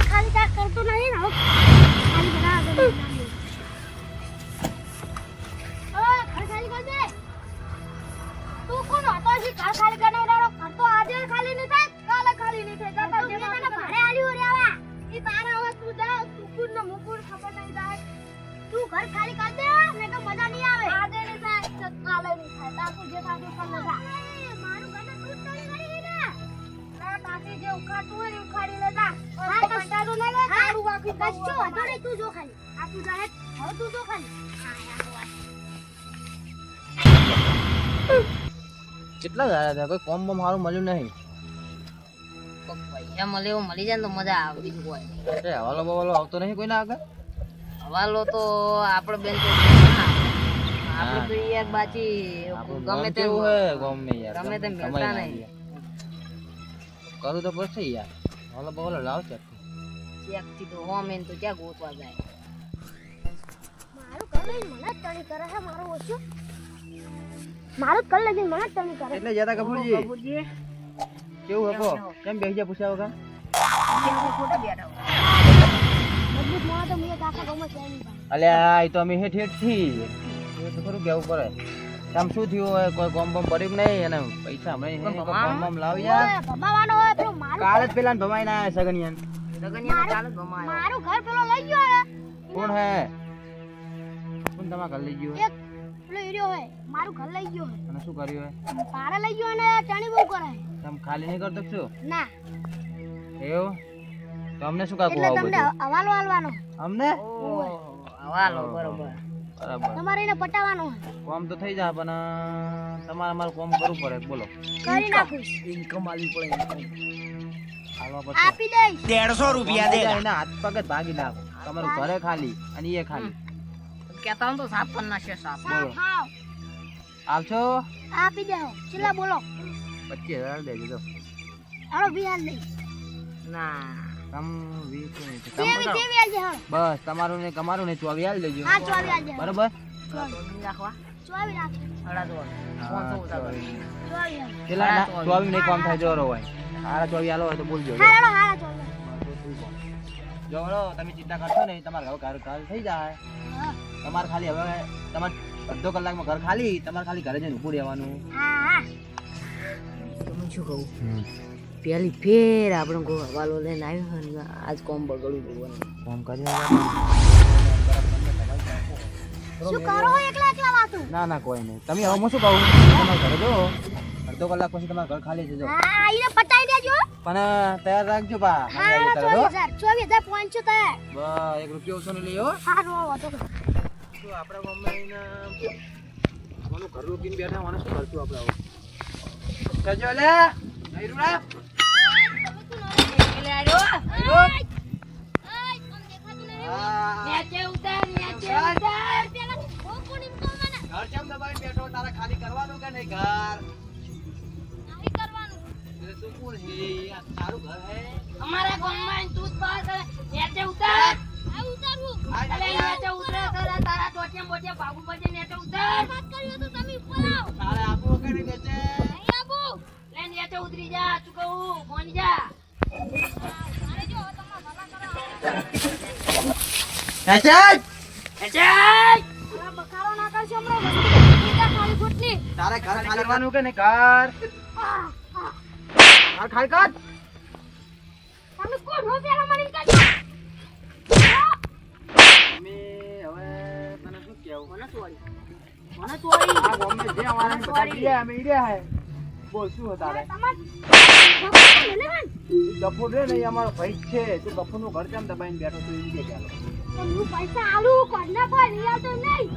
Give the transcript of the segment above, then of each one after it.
ખાલી ત્યાં કરતો નથી ને ખાલી બધા તું હવે તું ખાલી. કેટલા સારા હતા કોઈ કોમ બમ સારું મળ્યું નહીં. પૈસા મળે એવું મળી જાય ને તો મજા આવતી હોય હવાલો બવાલો આવતો નહીં કોઈના આગળ? હવાલો તો આપણે બેન તો આપણે તો યાર ગમે ગમે તેમ તેવું હે? ગમ યાર ગમે કમાઈ નહીં. કરું તો પછી યાર. હવાલો બવાલો લાવશે ચેકથી. તો હોમેન તો ક્યાં ગોતવા જાય? મારું ઘર લઈને મને તણી કરે છે મારો ઓછું. મારું જ ઘર લઈને મને જ તણી કરે. એટલે જતા કપૂરજી. કેવું હકો કેમ બેસી જા પૂછ્યા વગર? ખોટા બેઠા. મજબૂત મોણા તો મુએ કાકા ગમે છે નહીં. અલ્યા તો અમે હેઠ હેઠથી એ તો ખરું કેવું પડે. આમ શું થયું હોય કોઈ કોમ બમ પડ્યું નહીં? અને પૈસા હમણાં નહીં, બમ લાવી યાર ભમાવાનો હોય પેલું મારું કાલે જ પેલા ભમાઈ ના આવ્યા સગનિયાન. લગનિયા જ ભમાયો. મારું ઘર પેલો લઈ ગયો કોણ હે? કોણ તમારા ઘર લઈ ગયો એક પેલો એરિયો હે મારું ઘર લઈ ગયો અને શું કર્યું હે હે ભાડે લઈ ગયો અને ટણી બહુ કરે. હે. તમે ખાલી નહીં કરતો છો ના. એવું? તો અમને શું કાકું એટલે તમને હવાલો હાલવાનો અમને? હવાલો બરોબર. બરાબર. તમારે એને પટાવવાનો કોમ તો થઈ જાય પણ તમારે અમારે કોમ કરવું પડે. બોલો. કરી નાખું. ઇન્કમ આલવી પડે આપી દઈશ. દેડસો રૂપિયા દે. એના હાથ પગ જ ભાગી નાખો. તમારું ઘરે ખાલી અને એ ખાલી. કેતા તો સાફ કરી નાખશે સાફ બોલો આવશો આપી દેહો ચિલ્લા બોલો. પચીસ હજાર દેજો તો હાલો બિહાર નહીં ના. તમ વીસ નહીં. હાલો બસ તમારું ને તમારું ને ચોવી હાલ દેજો. હા ચોવી આલજે હાલો. બરોબર? રાખવા ચોવી હાલો. ના નહીં કોમ થાય જોરો હોય. હારા ચોવી હાલો હોય તો બોલજો જો. હાલો હાલો ચોવી તમે ચિંતા કરશો નહીં તમારે ઘર ઘર થઈ જાય. તમારે ખાલી હવે તમારે અડધો કલાકમાં ઘર ખાલી તમારે ખાલી ઘરે જઈને ઊભું રહેવાનું. હા. હા તમે શું કહું? પેલી ફેર આપણે કોઈ હવાલો લઈને આવ્યો હોય ને આજ કોમ બગડું જોવાનું. કોમ કરી શું કરો એકલા એકલા વાતું? ના ના કોઈ નહીં. તમે હવે હું શું કહું? તમારે ઘરે જો અડધો કલાક પછી તમારે ઘર ખાલી છે જો હા એને દેજો. પણ તૈયાર રાખજો બા. હા મંગાવીએ તરત, હો. ચોવીસ હજાર ચોવીસ હજાર પાંચસો તૈયાર. બસ એક રૂપિયો ઓછો નહીં લઈ હા. રો વાતો શું આપણા મમ્મીને કોનું ઘર રોકીને બેઠા મને શું કરશું આપણે આવું? સજો લે. નહીં ઘર કેમ દબાઈને બેઠો તારે ખાલી કરવાનું કે નહીં ઘર? કોણ હે? તારું ઘર હે? અમારા ગામમાં તું જ પાસ નેચે ઉતાર. આ અલે નેચે ઉતરે તારા તારા ટોટિયા બોટિયા બાબુ બજે નેચે ઉતાર તારે આપવું કે નહીં બેચે લે નેચે ઉતરી જા તું કહું ફોન જા. બેચે નેચે બકારો ના કરશો હમણાં? ખાલી ખોટની તારે ઘર ખાલી કરવાનું કે ને ઘર ઘર ખાલી કર. તમે કોણ હો? પેલા મને કહો અમે હવે તને શું કહેવું મને ચોરી મને ચોરી આ ગામમાં જે અમારા બધા ગયા અમે ઈ રહ્યા હે બોલ શું હતા તારે તમાર ભગવાન ને લેવાન ઈ ગફુર રે? ને અમારો ભાઈ છે. તું ગફુરનું ઘર કેમ દબાઈને બેઠો તું ઈ કે હું પૈસા આલુ કોડના પર નહીં. આવતો નહીં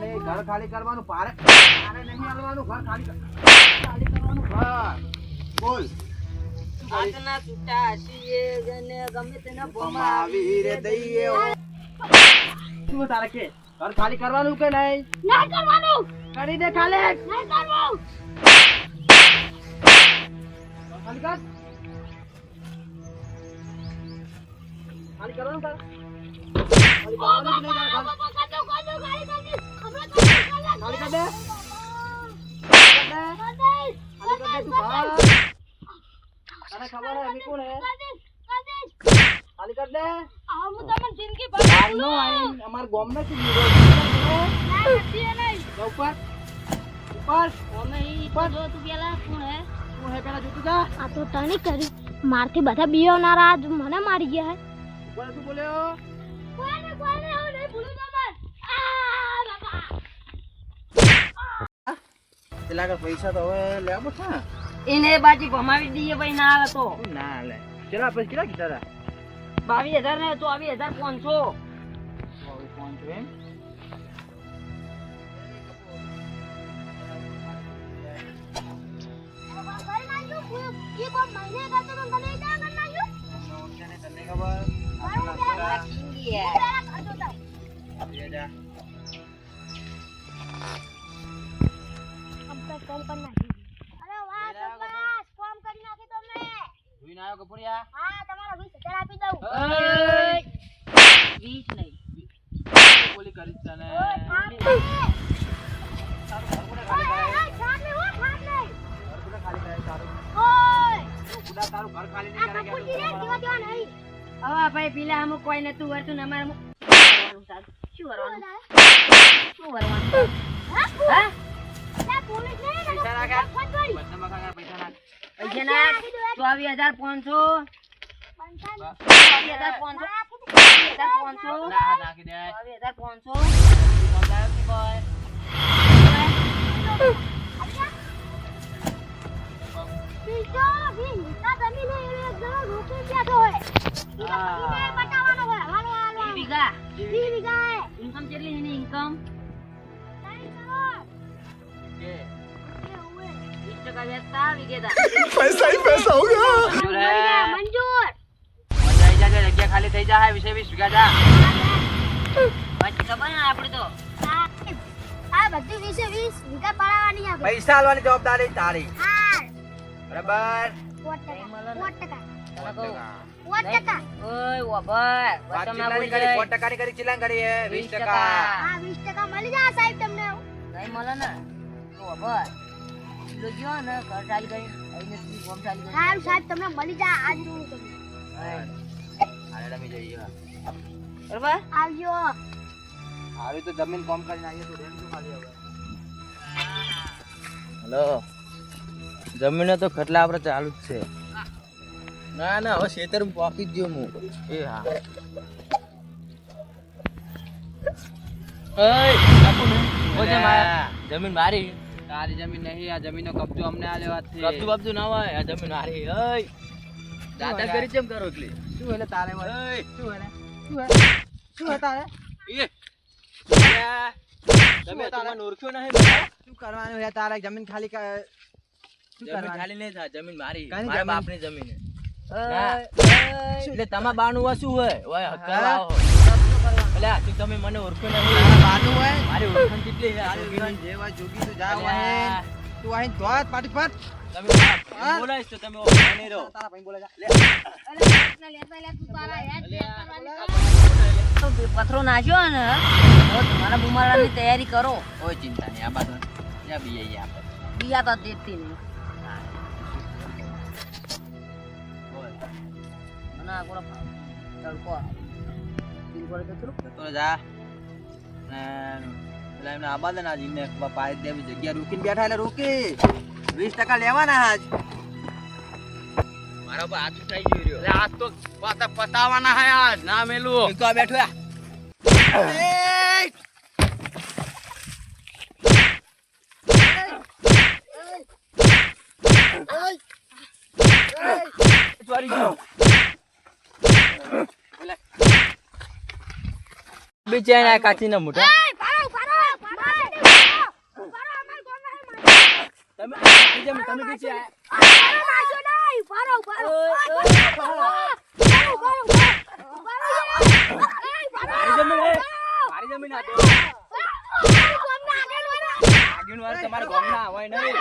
ને ઘર ખાલી કરવાનું પારે પારે નહીં હાલવાનું ઘર કર ખાલી કરવાનું ઘર. બોલ. આજના છૂટા છીએ ગને ગમે તેને ભમાવી રે દઈએ. શું તારે કે? ઘર ખાલી કરવાનું કે નહીં? ના કરવાનું. કરી દે ખાલી? નહીં કરવું. ખાલી કર. ખાલી કરવાનું તારે? ખાલી કરવાનું કે નહીં ખાલી કર દે કાઢી ખાલી કર દે તું ઘર તને ખબર હે અમે કોણ હે. ખાલી કર દે આ હું તમને જિંદગી ભર આજનો આઈન અમાર ગામનો છે? લીધો ના નથી એ નહીં. ઉપર. ઉપર. અમે ઈ તો જો તું પેલા કોણ હે? શું હે? પેલા જોતું જા. આ તો તને કરી. મારથી બધા બીવનારા આજ મને મારી ગયા હે. ઉપર શું બોલ્યો? કોઈને કોઈને હું નહીં ભૂલું તમાર આ બાબા. પેલા પૈસા તો હવે લેવા પડશે ને? એને બાજી ભમાવી દઈએ ભાઈ ના આવે તો. ના લે. ચલા આપણે કેટલા કીધા હતા? બાવીસ હજાર ને ચોવીસ હજાર પાંચસો. મહિને કરતો તો તને ભાઈ પેલા અમુક કોઈ નતું વર્તું અમારે શું કરવાનું શું કરવાનું હા? હા ત્યાં પોલીસ નહીં ને પૈસા ના ચોવીસ હજાર પાંચસો. ચોવીસ હજાર પાંચસો. હજાર પાંચસો ના નાખી દે ચોવીસ હજાર પાંચસો સમજાયો કે કોઈ બીજો વી નીચા જમીને એને એક જણો રોકી બેઠો હોય ઈ તો પતિને બતાવવાનો હોય હાલો હાલો વીસ વીઘા વીસ વીઘા હે ઇન્કમ કેટલી એની ઇન્કમ ત્રણ કરોડ કે એ ખાલી થઈ જાય વિશે વીસ વીઘા જા. પછી ખબર ને આપણે તો. આ બધી વીસે વીસ વીઘા પડાવવાની આપણે પૈસા આલવાની જવાબદારી તારી. બરાબર? સાહેબ તમને મળે જાય. આજ. હાલે રમી જઈએ બરોબર? આવજો આવી તો જમીન કોમ કરીને આવીએ તો રેન્ટ શું ખાલી હવે? હેલો. જમીને તો ખટલા આપણે ચાલુ જ છે. ના ના હવે ખેતર પાકી જ ગયો હું. એ હા. જમીન મારી. તારી જમીન નહીં આ જમીનનો કબજો અમને આ લેવા કબજો કબજો ના હોય આ જમીન મારી. દાદાગીરી કેમ કરો એકલી શું એટલે તારે શું એટલે શું શું તારે? તમે તમને ઓળખ્યો નહીં શું કરવાનું છે તારે? જમીન ખાલી ક- ખાલી નહીં થાય જમીન મારી. મારા બાપની જમીન એટલે તમારા બાનું હોય શું હોય? હોય. એટલે તમે મને ઓળખ્યો નહીં બાનું હોય? મારી ઓળખાણ કેટલી છે? જેવા જોગી તો જા હોય તું અહીં ધોત પાટી પાટ તમે બોલાઈશ તો તમે નહીં રહો. તારા ભાઈ બોલે તો પથરો નાખ્યો ને તો તમારા બુમારાની તૈયારી કરો. કોઈ ચિંતા નહીં આ બાજુ જ્યાં બી આવીએ આપણે. બીયા તો દેખતી નહીં. અને આ કોનો તડકો આવે. ફીલ તો ખરું. તો જા. ને પેલા એમને આબાદ ને આજ એમને પાય દે જગ્યા રોકીને બેઠા એટલે રોકી. વીસ ટકા લેવાના આજ. મારા પર હાથ ઉઠાઈ ગયો રહ્યો. એટલે આજ તો પાતા પતાવાના હે આજ. ના મેલું. તો બેઠો યા ચોરી ગયો. બિચારા કાચીના મોઢા એય, પાડો, પાડો, પાડો, પાડો, અમાર ગામમાં હે, તમે બીચે પાડો, મારશો નહીં. એય, પાડો, મારી જમીન. મારી આ આગળ તમારા હોય નહીં.